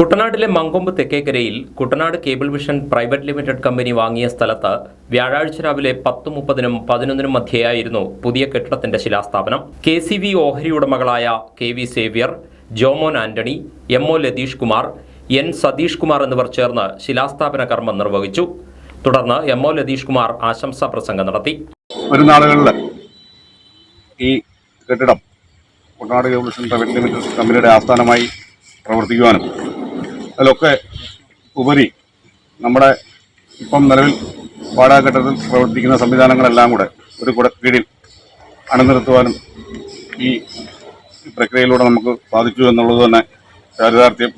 കുട്ടനാട്ടിലെ Mankombu തെക്കേക്കരയിൽ Kuttanad cable vision private limited company വാങ്ങിയ സ്ഥലത്ത് വ്യാഴാഴ്ച രാവിലെ പത്ത് മുപ്പതിനും പതിനൊന്നിനും മധ്യേയായിരുന്നു പുതിയ കെട്ടിടത്തിന്റെ ശിലാസ്ഥാപനം. കെ സി വി ഓഹരി ഉടമകളായ K V Xavier Jomon Antony M O Latheesh Kumar N Satheesh Kumar എന്നിവർ ചേർന്ന് ശിലാസ്ഥാപന കർമ്മം നിർവഹിച്ചു. തുടർന്ന് എം ഒ ലതീഷ് കുമാർ ആശംസാ പ്രസംഗം നടത്തി. ഒരു നാളുകളിൽ ഈ കെട്ടിടം കുട്ടനാട് കേബിൾഷൻ പ്രൈവറ്റ് ലിമിറ്റഡ് കമ്പനിയുടെ ആസ്ഥാനമായി പ്രവർത്തിക്കുവാനും അതിലൊക്കെ ഉപരി നമ്മുടെ ഇപ്പം നിലവിൽ പാടാഘട്ടത്തിൽ പ്രവർത്തിക്കുന്ന സംവിധാനങ്ങളെല്ലാം കൂടെ ഒരു കുട കീഴിൽ അണിനിർത്തുവാനും ഈ പ്രക്രിയയിലൂടെ നമുക്ക് സാധിച്ചു എന്നുള്ളത് തന്നെ ചാരിതാർത്ഥ്യം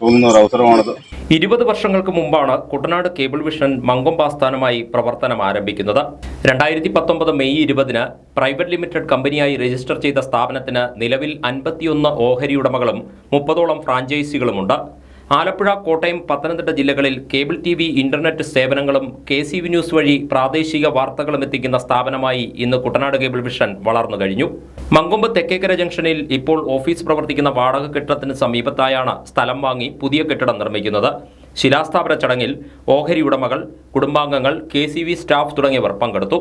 തോന്നുന്ന ഒരു അവസരമാണിത്. ഇരുപത് വർഷങ്ങൾക്ക് മുമ്പാണ് കുട്ടനാട് കേബിൾ വിഷൻ മങ്കൊമ്പ ആസ്ഥാനമായി പ്രവർത്തനം ആരംഭിക്കുന്നത്. രണ്ടായിരത്തി പത്തൊമ്പത് മെയ് ഇരുപതിന് പ്രൈവറ്റ് ലിമിറ്റഡ് കമ്പനിയായി രജിസ്റ്റർ ചെയ്ത സ്ഥാപനത്തിന് നിലവിൽ അൻപത്തിയൊന്ന് ഓഹരി ഉടമകളും മുപ്പതോളം ഫ്രാഞ്ചൈസികളുമുണ്ട്. ആലപ്പുഴ കോട്ടയം പത്തനംതിട്ട ജില്ലകളിൽ കേബിൾ ടി വി ഇന്റർനെറ്റ് സേവനങ്ങളും കെ സി വി ന്യൂസ് വഴി പ്രാദേശിക വാർത്തകളും എത്തിക്കുന്ന സ്ഥാപനമായി ഇന്ന് കുട്ടനാട് കേബിൾ വിഷൻ വളർന്നു കഴിഞ്ഞു. മങ്കൊമ്പ് തെക്കേക്കര ജംഗ്ഷനിൽ ഇപ്പോൾ ഓഫീസ് പ്രവർത്തിക്കുന്ന വാടക കെട്ടിടത്തിന് സമീപത്തായാണ് സ്ഥലം വാങ്ങി പുതിയ കെട്ടിടം നിർമ്മിക്കുന്നത്. ശിലാസ്ഥാപന ചടങ്ങിൽ ഓഹരി ഉടമകൾ കുടുംബാംഗങ്ങൾ കെ സ്റ്റാഫ് തുടങ്ങിയവർ പങ്കെടുത്തു.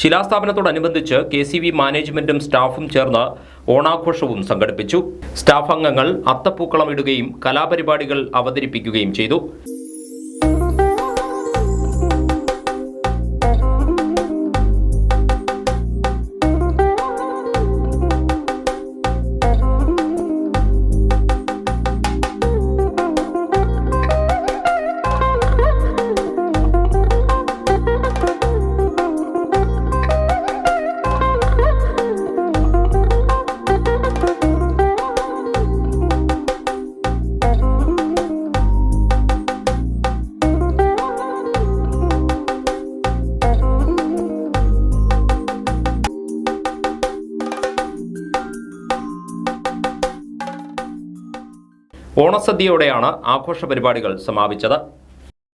ശിലാസ്ഥാപനത്തോടനുബന്ധിച്ച് കെ സി വി മാനേജ്മെന്റും സ്റ്റാഫും ചേർന്ന് ഓണാഘോഷവും സംഘടിപ്പിച്ചു. സ്റ്റാഫ് അംഗങ്ങൾ അത്തപ്പൂക്കളം ഇടുകയും കലാപരിപാടികൾ അവതരിപ്പിക്കുകയും ചെയ്തു. ഓണസദ്യയോടെയാണ് ആഘോഷ പരിപാടികൾ സമാപിച്ചത്.